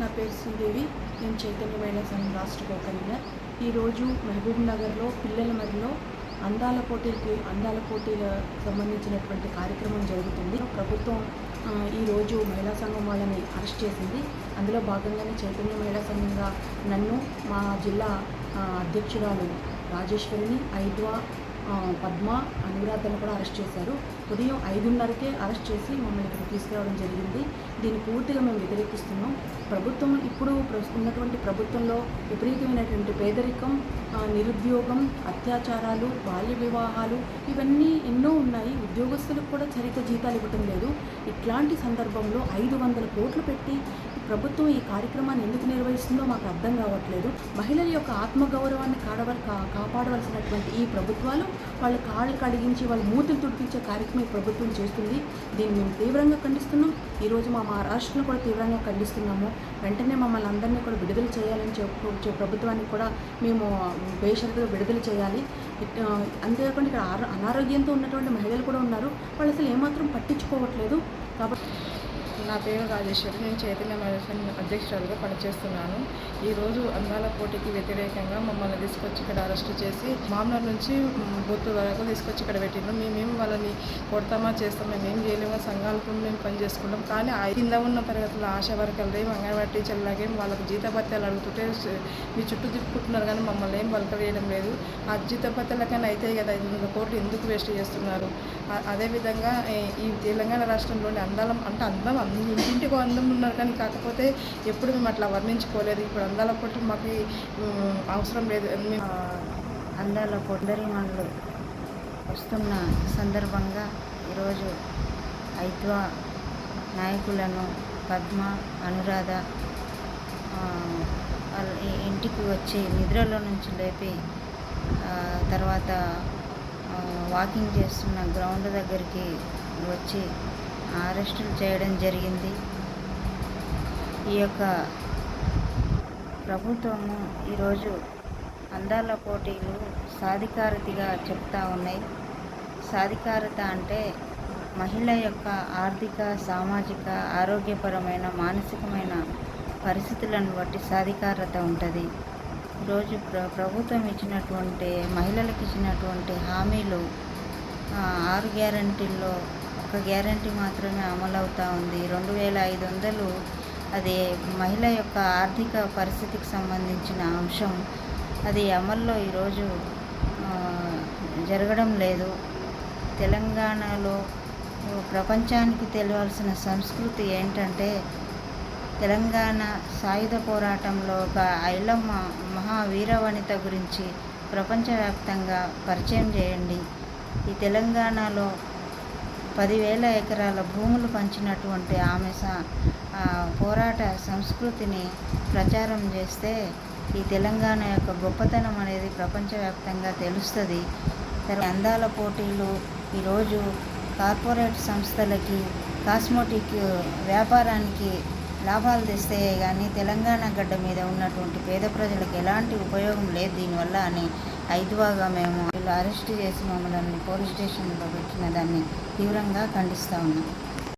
నా పేరు శ్రీదేవి. నేను చైతన్య మహిళా సంఘం రాష్ట్ర కో కన్వీనర్ ఈరోజు మహబూబ్ నగర్లో పిల్లల మరిలో అందాల పోటీలకి అందాల పోటీల సంబంధించినటువంటి కార్యక్రమం జరుగుతుంది. ప్రభుత్వం ఈరోజు మహిళా సంఘం వాళ్ళని అరెస్ట్ చేసింది. అందులో భాగంగానే చైతన్య మహిళా సంఘంగా నన్ను మా జిల్లా అధ్యక్షురాలు రాజేశ్వరిని ఐద్వా పద్మ అనురాధను కూడా అరెస్ట్ చేశారు. ఉదయం ఐదున్నరకే అరెస్ట్ చేసి మమ్మల్ని ఇక్కడ తీసుకురావడం జరిగింది. దీన్ని పూర్తిగా మేము వ్యతిరేకిస్తున్నాం. ప్రభుత్వం ఇప్పుడు ఉన్నటువంటి ప్రభుత్వంలో విపరీతమైనటువంటి పేదరికం నిరుద్యోగం అత్యాచారాలు బాల్య వివాహాలు ఇవన్నీ ఎన్నో ఉన్నాయి. ఉద్యోగస్తులకు కూడా సరిగ్గా జీతాలు ఇవ్వటం లేదు. ఇట్లాంటి సందర్భంలో ఐదు వందల కోట్లు పెట్టి ప్రభుత్వం ఈ కార్యక్రమాన్ని ఎందుకు నిర్వహిస్తుందో మాకు అర్థం కావట్లేదు. మహిళల యొక్క ఆత్మగౌరవాన్ని కాడవ కా- కాపాడవలసినటువంటి ఈ ప్రభుత్వాలు వాళ్ళ కాళ్ళు కడిగించి వాళ్ళ మూతులు తుడిపించే కార్యక్రమం ఈ ప్రభుత్వం చేస్తుంది. దీన్ని మేము తీవ్రంగా ఖండిస్తున్నాం. ఈరోజు మా మహారాష్ట్రను కూడా తీవ్రంగా ఖండిస్తున్నాము. వెంటనే మమ్మల్ని అందరినీ కూడా విడుదల చేయాలని చెప్పు ప్రభుత్వానికి కూడా మేము బేషరతుగా విడుదల చేయాలి. అంతేకాకుండా ఇక్కడ అనారోగ్యంతో ఉన్నటువంటి మహిళలు కూడా ఉన్నారు. వాళ్ళు అసలు ఏమాత్రం పట్టించుకోవట్లేదు. కాబట్టి నా పేరు రాజేశ్వరి. నేను చైతన్య మహిళా అధ్యక్షురాలుగా పనిచేస్తున్నాను. ఈరోజు అందాల పోటీకి వ్యతిరేకంగా మమ్మల్ని తీసుకొచ్చి ఇక్కడ అరెస్ట్ చేసి మామూలు నుంచి బొత్తు వరకు తీసుకొచ్చి ఇక్కడ పెట్టిండ్రు. మేమేం వాళ్ళని కొడతామా చేస్తాం మేము చేయలేము. సంఘాలకు మేము పని చేసుకుంటాం. కానీ కింద ఉన్న తరగతుల ఆశ వర్కర్లే అంగన్వాడీ టీచర్లాగే వాళ్ళకి జీతభత్యాలు అడుగుతుంటే మీ చుట్టూ తిప్పుకుంటున్నారు కానీ మమ్మల్ని ఏం పలకవేయడం లేదు. ఆ జీతభత్యాలకైనా అయితే కదా ఐదు వందల కోట్లు ఎందుకు వేస్ట్ చేస్తున్నారు? అదేవిధంగా ఈ తెలంగాణ రాష్ట్రంలోని అందాలం అంటే అందం అన్ని ఇంటింటికి అందం ఉన్నారు కానీ కాకపోతే ఎప్పుడు మేము అట్లా వర్ణించుకోలేదు. ఇప్పుడు అందాల పోటీ మాకు అవసరం లేదు. అందాల ఆ, మనలు వస్తున్న సందర్భంగా ఈరోజు ఐద్వా నాయకులను పద్మ అనురాధ ఇంటికి వచ్చి నిద్రలో నుంచి లేపి తర్వాత వాకింగ్ చేస్తున్న గ్రౌండ్ దగ్గరికి వచ్చి అరెస్టులు చేయడం జరిగింది. ఈ యొక్క ప్రభుత్వము ఈరోజు అందాల పోటీలు సాధికారతగా చెప్తా ఉన్నాయి. సాధికారత అంటే మహిళ యొక్క ఆర్థిక సామాజిక ఆరోగ్యపరమైన మానసికమైన పరిస్థితులను బట్టి సాధికారత ఉంటుంది. ఈరోజు ప్ర ప్రభుత్వం ఇచ్చినటువంటి మహిళలకు ఇచ్చినటువంటి హామీలు ఆరు గ్యారంటీల్లో ఒక గ్యారంటీ మాత్రమే అమలవుతూ ఉంది. రెండు వేల ఐదు వందలు అది మహిళ యొక్క ఆర్థిక పరిస్థితికి సంబంధించిన అంశం. అది అమల్లో ఈరోజు జరగడం లేదు. తెలంగాణలో ప్రపంచానికి తెలియాల్సిన సంస్కృతి ఏంటంటే తెలంగాణ సాయుధ పోరాటంలో ఒక ఐలమ్మ మహావీరవనిత గురించి ప్రపంచవ్యాప్తంగా పరిచయం చేయండి. ఈ తెలంగాణలో పదివేల ఎకరాల భూములు పంచినటువంటి ఆమె ఆ పోరాట సంస్కృతిని ప్రచారం చేస్తే ఈ తెలంగాణ యొక్క గొప్పతనం అనేది ప్రపంచవ్యాప్తంగా తెలుస్తుంది. అందాల పోటీలు ఈరోజు కార్పొరేట్ సంస్థలకి కాస్మోటిక్ వ్యాపారానికి లాభాలు తెస్తే కానీ తెలంగాణ గడ్డ మీద ఉన్నటువంటి పేద ప్రజలకు ఎలాంటి ఉపయోగం లేదు దీనివల్ల అని ఐదువాగా మేము వీళ్ళు అరెస్ట్ చేసి మమ్మల్ని పోలీస్ స్టేషన్లో పెట్టిన దాన్ని తీవ్రంగా ఖండిస్తూ ఉన్నాం.